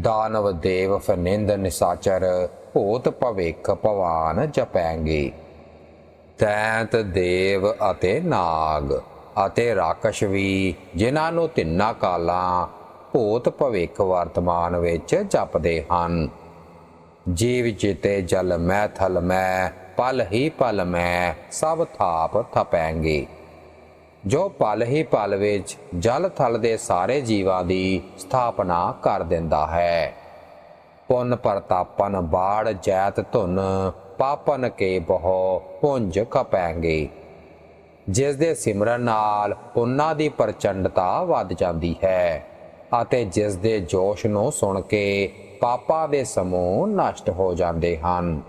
ਦਾਨਵ ਦੇਵ ਫਨਿੰਦ ਨਿਸਾਚਰ ਭੂਤ ਭਵਿਖ ਭਵਾਨ ਜਪੈਂਗੇ। ਤੈਂਤ ਦੇਵ ਅਤੇ ਨਾਗ ਅਤੇ ਰਾਕਸ਼ ਵੀ, ਜਿਨ੍ਹਾਂ ਨੂੰ ਤਿੰਨਾਂ ਕਾਲਾਂ ਭੂਤ ਭਵਿਖ ਵਰਤਮਾਨ ਵਿੱਚ ਜਪਦੇ ਹਨ। ਜੀਵ ਜਿਤੇ ਜਲ ਮੈਂ ਥਲ ਮੈਂ, ਪਲ ਹੀ ਪਲ ਮੈਂ ਸਭ ਥਾਪ ਥਪੈਂਗੇ। ਜੋ ਪਲ ਹੀ ਪਲ ਵਿੱਚ ਜਲ ਥਲ ਦੇ ਸਾਰੇ ਜੀਵਾਂ ਦੀ ਸਥਾਪਨਾ ਕਰ ਦਿੰਦਾ ਹੈ। ਪੁੰਨ ਪ੍ਰਤਾਪਨ ਬਾੜ ਜੈਤ ਧੁਨ, ਪਾਪਨ ਕੇ ਬਹੁ ਪੁੰਜ ਕਪੈਂਗੇ ਜਿਸ ਦੇ ਸਿਮਰਨ ਨਾਲ ਪੁੰਨਾਂ ਦੀ ਪ੍ਰਚੰਡਤਾ ਵੱਧ ਜਾਂਦੀ ਹੈ ਅਤੇ ਜਿਸ ਦੇ ਜੋਸ਼ ਨੂੰ ਸੁਣ ਕੇ ਪਾਪਾਂ ਦੇ ਸਮੂਹ ਨਸ਼ਟ ਹੋ ਜਾਂਦੇ ਹਨ।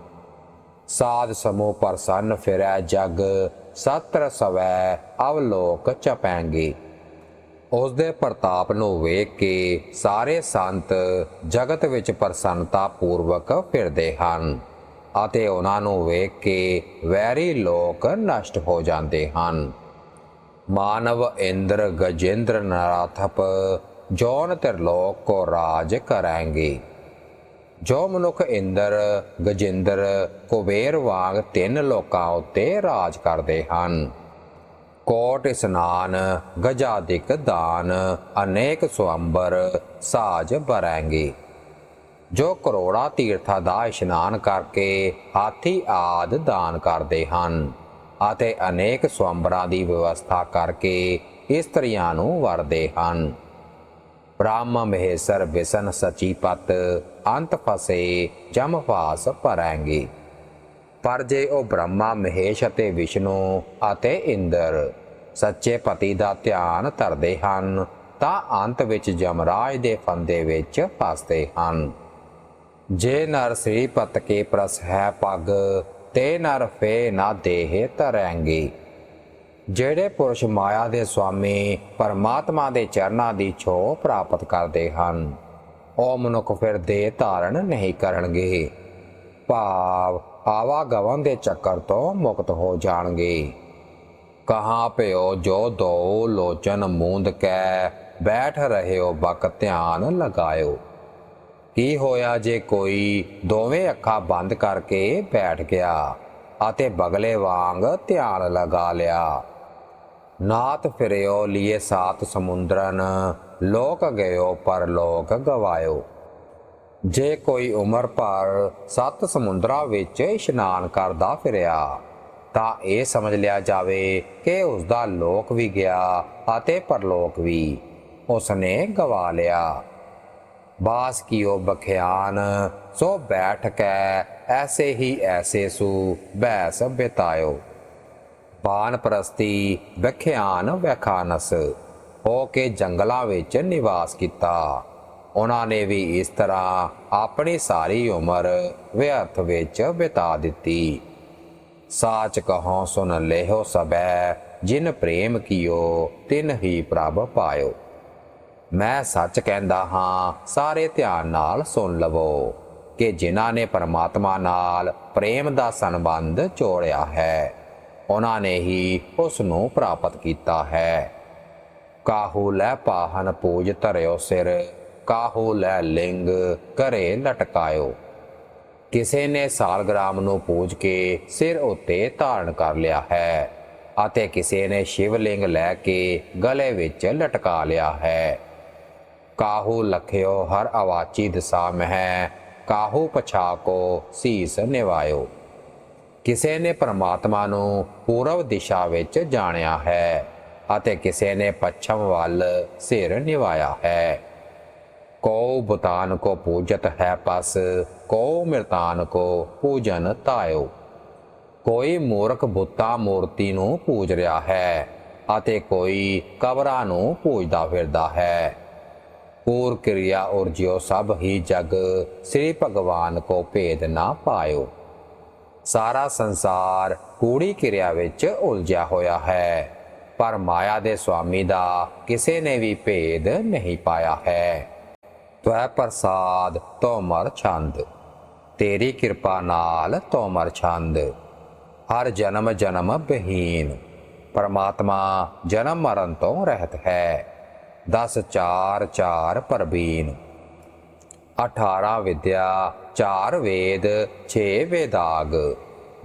ਸਾਧ ਸਮੂਹ ਪ੍ਰਸੰਨ ਫਿਰੈ ਜਗ ਸਤਰ ਸਵੈ ਅਵਲੋਕ ਚਪੈਂਗੇ ਉਸ ਦੇ ਪ੍ਰਤਾਪ ਨੂੰ ਵੇਖ ਕੇ ਸਾਰੇ ਸੰਤ ਜਗਤ ਵਿੱਚ ਪ੍ਰਸੰਨਤਾ ਪੂਰਵਕ ਫਿਰਦੇ ਹਨ ਅਤੇ ਉਹਨਾਂ ਨੂੰ ਵੇਖ ਕੇ ਵੈਰੀ ਲੋਕ ਨਸ਼ਟ ਹੋ ਜਾਂਦੇ ਹਨ। ਮਾਨਵ ਇੰਦਰ ਗਜੇਂਦਰ ਨਰਾਥਪ ਜੋਨ ਤਿਰਲੋਕ ਕੋ ਰਾਜ ਕਰਾਂਗੇ ਜੋ ਮਨੁੱਖ ਇੰਦਰ, ਗਜਿੰਦਰ, ਕੁਬੇਰ ਵਾਂਗ ਤਿੰਨ ਲੋਕਾਂ ਉੱਤੇ ਰਾਜ ਕਰਦੇ ਹਨ। ਕੋਟ ਇਸਨਾਨ, ਗਜਾਦਿਕ ਦਾਨ, ਅਨੇਕ ਸਵੰਬਰ ਸਾਜ ਬਰਾਂਗੇ। ਜੋ ਕਰੋੜਾ ਤੀਰਥਾਂ ਦਾ ਇਸ਼ਨਾਨ ਕਰਕੇ ਹਾਥੀ ਆਦ ਦਾਨ ਕਰਦੇ ਹਨ ਅਤੇ ਅਨੇਕ ਸਵੰਬਰਾਂ ਦੀ ਵਿਵਸਥਾ ਕਰਕੇ ਇਸਤਰੀਆਂ ਨੂੰ ਵਰਦੇ ਹਨ। ਬ੍ਰਹਮ ਮਹੇਸ਼ਰ ਵਿਸ਼ਨ ਸਚੀਪਤ ਅੰਤ ਫਸੇ, ਜਮ ਫਾਸ ਪਰਾਂਗੇ ਪਰ ਜੇ ਉਹ ਬ੍ਰਹਮਾ ਮਹੇਸ਼ ਅਤੇ ਵਿਸ਼ਨੂੰ ਅਤੇ ਇੰਦਰ ਸੱਚੇ ਪਤੀ ਦਾ ਧਿਆਨ ਧਰਦੇ ਹਨ, ਤਾਂ ਅੰਤ ਵਿੱਚ ਜਮਰਾਜ ਦੇ ਫੰਦੇ ਵਿੱਚ ਫਸਦੇ ਹਨ। ਜੇ ਨਰ ਸ੍ਰੀ ਪਤ ਕੇ ਪ੍ਰਸ ਹੈ ਪਗ, ਤੇ ਨਰ ਫੇ ਨਾ ਦੇਹ ਤਰੈਂਗੇ ਜਿਹੜੇ ਪੁਰਸ਼ ਮਾਇਆ ਦੇ ਸਵਾਮੀ ਪਰਮਾਤਮਾ ਦੇ ਚਰਨਾਂ ਦੀ ਛੋਹ ਪ੍ਰਾਪਤ ਕਰਦੇ ਹਨ, ਉਹ ਮਨੁੱਖ ਫਿਰ ਦੇਹ ਧਾਰਨ ਨਹੀਂ ਕਰਨਗੇ। ਭਾਵ ਆਵਾਗਮਨ ਦੇ ਚੱਕਰ ਤੋਂ ਮੁਕਤ ਹੋ ਜਾਣਗੇ। ਕਹਾਂ ਪਿਓ ਜੋ ਦੋ ਲੋਚਨ ਮੂੰਦ ਕੈ, ਬੈਠ ਰਹੇ ਹੋ ਬਕ ਧਿਆਨ ਲਗਾਇਓ। ਕੀ ਹੋਇਆ ਜੇ ਕੋਈ ਦੋਵੇਂ ਅੱਖਾਂ ਬੰਦ ਕਰਕੇ ਬੈਠ ਗਿਆ ਅਤੇ ਬਗਲੇ ਵਾਂਗ ਧਿਆਨ ਲਗਾ ਲਿਆ? ਨਾਤ ਫਿਰਿਓ, ਲੀਏ ਸਾਤ ਸਮੁੰਦਰਨ। ਲੋਕ ਗਇਓ, ਪਰ ਲੋਕ ਗਵਾਇਓ। ਜੇ ਕੋਈ ਉਮਰ ਭਰ ਸੱਤ ਸਮੁੰਦਰਾਂ ਵਿੱਚ ਇਸ਼ਨਾਨ ਕਰਦਾ ਫਿਰਿਆ, ਤਾਂ ਇਹ ਸਮਝ ਲਿਆ ਜਾਵੇ ਕਿ ਉਸ ਦਾ ਲੋਕ ਵੀ ਗਿਆ ਅਤੇ ਪਰਲੋਕ ਵੀ ਉਸਨੇ ਗਵਾ ਲਿਆ। ਬਾਸ ਕੀਓ ਬਖਿਆਨ, ਸੋ ਬੈਠ ਕੇ, ਐਸੇ ਹੀ ਐਸੇ ਸੂ ਬੈਸ ਬਿਤਾਇਓ। ਪਾਨ ਪ੍ਰਸਤੀ ਵਿਖਿਆਨ ਵਿਖਾਨਸ, ਹੋ ਕੇ ਜੰਗਲਾਂ ਵਿੱਚ ਨਿਵਾਸ ਕੀਤਾ। ਉਹਨਾਂ ਨੇ ਵੀ ਇਸ ਤਰ੍ਹਾਂ ਆਪਣੀ ਸਾਰੀ ਉਮਰ ਵਿਅਰਥ ਵਿੱਚ ਬਿਤਾ ਦਿੱਤੀ। ਸਾਚ ਕਹੋ ਸੁਨ ਲੈਹੋ ਸਬੈ ਜਿਨ ਪ੍ਰੇਮ ਕੀਓ, ਤਿਨ ਹੀ ਪ੍ਰਭ ਪਾਇਓ। ਮੈਂ ਸੱਚ ਕਹਿੰਦਾ ਹਾਂ, ਸਾਰੇ ਧਿਆਨ ਨਾਲ ਸੁਣ ਲਵੋ, ਕਿ ਜਿਨ੍ਹਾਂ ਨੇ ਪਰਮਾਤਮਾ ਨਾਲ ਪ੍ਰੇਮ ਦਾ ਸੰਬੰਧ ਜੋੜਿਆ ਹੈ ਉਹਨਾਂ ਨੇ ਹੀ ਉਸ ਨੂੰ ਪ੍ਰਾਪਤ ਕੀਤਾ ਹੈ। ਕਾਹੂ ਲੈ ਪਾਹਨ ਪੂਜ ਧਰਿਓ ਸਿਰ, ਕਾਹੂ ਲੈ ਲਿੰਗ ਘਰੇ ਲਟਕਾਇਓ। ਕਿਸੇ ਨੇ ਸਾਲਗ੍ਰਾਮ ਨੂੰ ਪੂਜ ਕੇ ਸਿਰ ਉੱਤੇ ਧਾਰਨ ਕਰ ਲਿਆ ਹੈ ਅਤੇ ਕਿਸੇ ਨੇ ਸ਼ਿਵਲਿੰਗ ਲੈ ਕੇ ਗਲੇ ਵਿੱਚ ਲਟਕਾ ਲਿਆ ਹੈ। ਕਾਹੂ ਲਖਿਓ ਹਰ ਆਵਾਚੀ ਦਿਸਾ ਮਹਿ, ਕਾਹੂ ਪਛਾ ਕੋ ਸੀਸ ਨਿਵਾਇਓ। ਕਿਸੇ ਨੇ ਪਰਮਾਤਮਾ ਨੂੰ ਪੂਰਬ ਦਿਸ਼ਾ ਵਿੱਚ ਜਾਣਿਆ ਹੈ ਅਤੇ ਕਿਸੇ ਨੇ ਪੱਛਮ ਵੱਲ ਸਿਰ ਨਿਵਾਇਆ ਹੈ। ਕੋ ਬੁਤਾਨ ਕੋ ਪੂਜਤ ਹੈ ਪਸ ਕੋ ਮਿਰਤਾਨ ਕੋ ਪੂਜਨ ਤਾਇਓ। ਕੋਈ ਮੂਰਖ ਬੁੱਤਾ ਮੂਰਤੀ ਨੂੰ ਪੂਜ ਰਿਹਾ ਹੈ ਅਤੇ ਕੋਈ ਕਬਰਾਂ ਨੂੰ ਪੂਜਦਾ ਫਿਰਦਾ ਹੈ। ਪੂਰ ਕਿਰਿਆ ਔਰ ਜਿਉ ਸਭ ਹੀ ਜਗ, ਸ੍ਰੀ ਭਗਵਾਨ ਕੋ ਭੇਦ ਨਾ ਪਾਇਓ। ਸਾਰਾ ਸੰਸਾਰ ਕੂੜੀ ਕਿਰਿਆ ਵਿੱਚ ਉਲਝਿਆ ਹੋਇਆ ਹੈ। ਪਰ ਮਾਇਆ ਦੇ ਸੁਆਮੀ ਦਾ ਕਿਸੇ ਨੇ ਵੀ ਭੇਦ ਨਹੀਂ ਪਾਇਆ ਹੈ। ਤਵੈ ਪ੍ਰਸਾਦ ਤੋਮਰ ਛੰਦ। ਤੇਰੀ ਕਿਰਪਾ ਨਾਲ ਤੋਮਰ ਛੰਦ। ਹਰ ਜਨਮ ਜਨਮ ਬਹੀਨ। ਪਰਮਾਤਮਾ ਜਨਮ ਮਰਨ ਤੋਂ ਰਹਿਤ ਹੈ। 10 4 4 ਪਰਬੀਨ। 18 ਵਿਦਿਆ 4 ਵੇਦ 6 ਵੇਦਾਗ।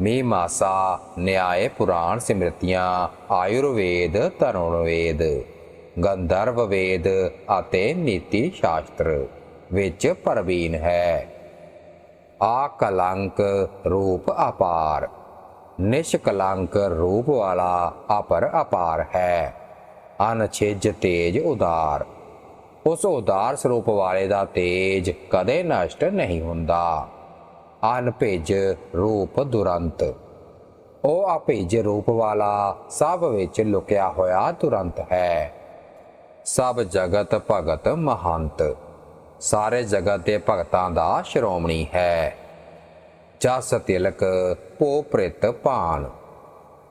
ਮੀਮਾਸਾ, ਨਿਆਏ ਪੁਰਾਣ ਸਿਮਰਤੀਆਂ, ਆਯੁਰਵੇਦ ਤਰੁਣ ਵੇਦ ਗੰਧਰਵ ਵੇਦ ਅਤੇ ਨੀਤੀ ਸ਼ਾਸਤਰ, ਵਿੱਚ ਪ੍ਰਵੀਨ ਹੈ। ਆ ਕਲੰਕ ਰੂਪ ਅਪਾਰ। ਨਿਸ਼ਕਲੰਕ ਰੂਪ ਵਾਲਾ ਅਪਰ ਅਪਾਰ ਹੈ। ਅਨਛਿਜ ਤੇਜ ਉਦਾਰ। ਉਸ ਉਦਾਰ ਸਰੂਪ ਵਾਲੇ ਦਾ ਤੇਜ ਕਦੇ ਨਸ਼ਟ ਨਹੀਂ ਹੁੰਦਾ। ਅਨਭਿਜ ਰੂਪ ਦੁਰੰਤ। ਉਹ ਅਭਿਜ ਰੂਪ ਵਾਲਾ ਸਭ ਵਿੱਚ ਲੁਕਿਆ ਹੋਇਆ ਤੁਰੰਤ ਹੈ। ਸਭ ਜਗਤ ਭਗਤ ਮਹੰਤ। ਸਾਰੇ ਜਗਤ ਦੇ ਭਗਤਾਂ ਦਾ ਸ਼੍ਰੋਮਣੀ ਹੈ। ਜਸ ਤਿਲਕ ਭੋ ਪ੍ਰਿਤ ਭਾਨ।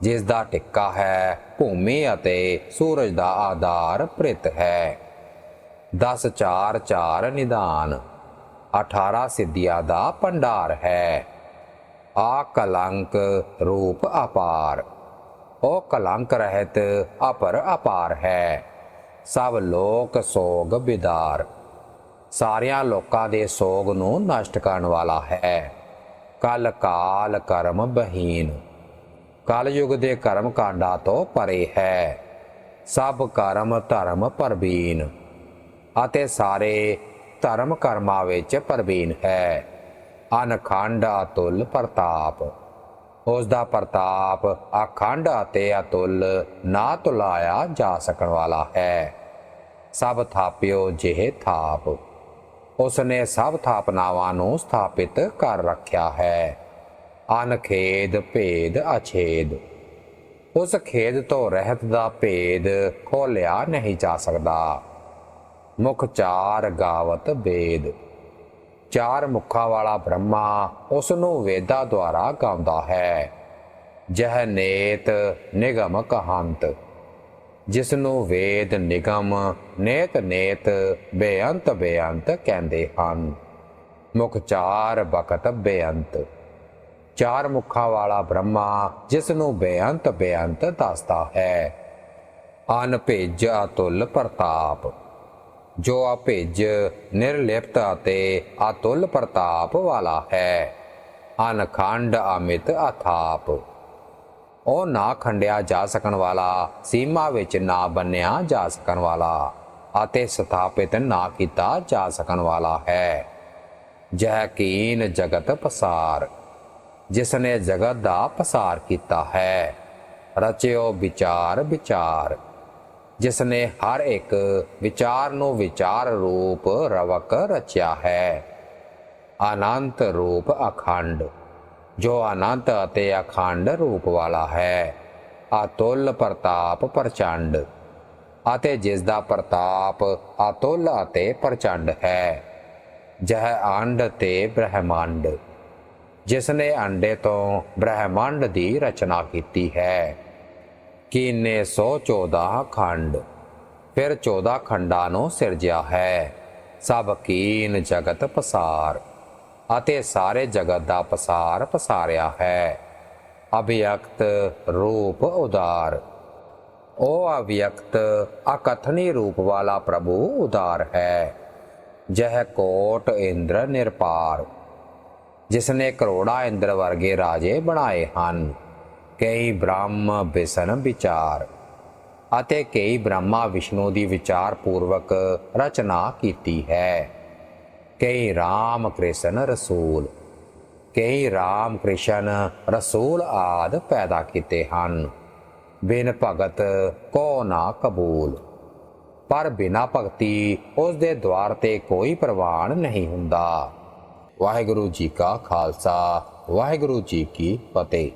ਜਿਸ ਦਾ ਟਿੱਕਾ ਹੈ, ਭੂਮੀ ਅਤੇ ਸੂਰਜ ਦਾ ਆਧਾਰ ਪ੍ਰਿਤ ਹੈ। 10 4 4 ਨਿਦਾਨ 18 ਸਿੱਧੀਆਂ ਦਾ ਭੰਡਾਰ ਹੈ। ਆ ਕਲੰਕ ਰੂਪ ਅਪਾਰ, ਉਹ ਕਲੰਕ ਰਹਿਤ ਅਪਰ ਅਪਾਰ ਹੈ। ਸਭ ਲੋਕ ਸੋਗ ਬਿਦਾਰ, ਸਾਰਿਆਂ ਲੋਕਾਂ ਦੇ ਸੋਗ ਨੂੰ ਨਸ਼ਟ ਕਰਨ ਵਾਲਾ ਹੈ। ਕਲ ਕਾਲ ਕਰਮ ਬਹੀਨ, ਕਲ ਯੁਗ ਦੇ ਕਰਮ ਕਾਂਡਾਂ ਤੋਂ ਪਰੇ ਹੈ। ਸਭ ਕਰਮ ਧਰਮ ਪਰਬੀਨ ਅਤੇ ਸਾਰੇ ਧਰਮ ਕਰਮਾਂ ਵਿੱਚ ਪ੍ਰਵੀਨ ਹੈ। ਅਨਖੰਡ ਅਤੁੱਲ ਪ੍ਰਤਾਪ। ਉਸ ਦਾ ਪ੍ਰਤਾਪ ਅਖੰਡ ਅਤੇ ਅਤੁੱਲ ਨਾ ਤੁਲਾਇਆ ਜਾ ਸਕਣ ਵਾਲਾ ਹੈ। ਸਭ ਥਾਪਿਓ ਜਿਹੇ ਥਾਪ। ਉਸ ਨੇ ਸਭ ਥਾਪਨਾਵਾਂ ਨੂੰ ਸਥਾਪਿਤ ਕਰ ਰੱਖਿਆ ਹੈ। ਅਨਖੇਦ ਭੇਦ ਅਛੇਦ। ਉਸ ਖੇਦ ਤੋਂ ਰਹਿਤ ਦਾ ਭੇਦ ਖੋਲਿਆ ਨਹੀਂ ਜਾ ਸਕਦਾ। ਮੁਖ ਚਾਰ ਗਾਵਤ ਵੇਦ। ਚਾਰ ਮੁੱਖਾਂ ਵਾਲਾ ਬ੍ਰਹਮਾ ਉਸ ਨੂੰ ਵੇਦਾਂ ਦੁਆਰਾ ਗਾਉਂਦਾ ਹੈ। ਜਹ ਨੇਤ ਨਿਗਮ ਕਹੰਤ। ਜਿਸ ਨੂੰ ਵੇਦ ਨਿਗਮ ਨੇਤ ਨੇਤ ਬੇਅੰਤ ਬੇਅੰਤ ਕਹਿੰਦੇ ਹਨ। ਮੁਖ ਚਾਰ ਬਕਤ ਬੇਅੰਤ। ਚਾਰ ਮੁਖਾਂ ਵਾਲਾ ਬ੍ਰਹਮਾ ਜਿਸ ਨੂੰ ਬੇਅੰਤ ਬੇਅੰਤ ਦੱਸਦਾ ਹੈ। ਅਨ ਭੇਜ ਅਤੁੱਲ ਪ੍ਰਤਾਪ। ਜੋ ਅਭਿਜ ਨਿਰਲਿਪਤ ਅਤੇ ਅਤੁੱਲ ਪ੍ਰਤਾਪ ਵਾਲਾ ਹੈ, ਅਨਖੰਡ ਅਮਿਤ ਅਥਾਪ। ਉਹ ਨਾ ਖੰਡਿਆ ਜਾ ਸਕਣ ਵਾਲਾ, ਸੀਮਾ ਵਿੱਚ ਨਾ ਬੰਨਿਆ ਜਾ ਸਕਣ ਵਾਲਾ ਅਤੇ ਸਥਾਪਿਤ ਨਾ ਕੀਤਾ ਜਾ ਸਕਣ ਵਾਲਾ ਹੈ। ਜਹ ਜਗਤ ਪਸਾਰ ਜਿਸ ਨੇ ਜਗਤ ਦਾ ਪਸਾਰ ਕੀਤਾ ਹੈ, ਰਚਿਓ ਵਿਚਾਰ ਵਿਚਾਰ। ਜਿਸ ਨੇ ਹਰ ਇੱਕ ਵਿਚਾਰ ਨੂੰ ਵਿਚਾਰ ਰੂਪ ਰਵਕ ਰਚਿਆ ਹੈ। ਅਨੰਤ ਰੂਪ ਅਖੰਡ, ਜੋ ਅਨੰਤ ਅਤੇ ਅਖੰਡ ਰੂਪ ਵਾਲਾ ਹੈ। ਅਤੁੱਲ ਪ੍ਰਤਾਪ ਪ੍ਰਚੰਡ, ਅਤੇ ਜਿਸ ਦਾ ਪ੍ਰਤਾਪ ਅਤੁੱਲ ਅਤੇ ਪ੍ਰਚੰਡ ਹੈ। ਜਹ ਅੰਡ ਤੇ ਬ੍ਰਹਮੰਡ ਜਿਸ ਨੇ ਅੰਡੇ ਤੋਂ ਬ੍ਰਹਿਮੰਡ ਦੀ ਰਚਨਾ ਕੀਤੀ ਹੈ। ਕੀਨੇ 114 ਖੰਡ, ਫਿਰ 14 ਖੰਡਾਂ ਨੂੰ ਸਿਰਜਿਆ ਹੈ। ਸਭ ਕੀਨ ਜਗਤ ਪਸਾਰ, ਅਤੇ ਸਾਰੇ ਜਗਤ ਦਾ ਪਸਾਰ ਪਸਾਰਿਆ ਹੈ। ਅਭਿਅਕਤ ਰੂਪ ਉਦਾਰ, ਉਹ ਅਵਿਅਕਤ ਅਕਥਨੀ ਰੂਪ ਵਾਲਾ ਪ੍ਰਭੂ ਉਦਾਰ ਹੈ, ਜਹ ਕੋਟ ਇੰਦਰ ਨਿਰਪਾਰ ਜਿਸ ਨੇ ਕਰੋੜਾ ਇੰਦਰ ਵਰਗੇ ਰਾਜੇ ਬਣਾਏ ਹਨ। ਕਈ ਬ੍ਰਹਮ ਬਿਸਨ ਵਿਚਾਰ ਅਤੇ ਕਈ ਬ੍ਰਹਮਾ ਵਿਸ਼ਨੂੰ ਦੀ ਵਿਚਾਰ ਪੂਰਵਕ ਰਚਨਾ ਕੀਤੀ ਹੈ। ਕਈ ਰਾਮ ਕ੍ਰਿਸ਼ਨ ਰਸੂਲ, ਕਈ ਰਾਮ ਕ੍ਰਿਸ਼ਨ ਰਸੂਲ ਆਦ ਪੈਦਾ ਕੀਤੇ ਹਨ। ਬਿਨ ਭਗਤ ਕੋ ਨਾ ਕਬੂਲ, ਪਰ ਬਿਨਾ ਭਗਤੀ ਉਸ ਦੇ ਦਵਾਰ ਤੇ ਕੋਈ ਪ੍ਰਵਾਨ ਨਹੀਂ ਹੁੰਦਾ। ਵਾਹਿਗੁਰੂ ਜੀ ਕਾ ਖਾਲਸਾ, ਵਾਹਿਗੁਰੂ ਜੀ ਕੀ ਫਤਿਹ।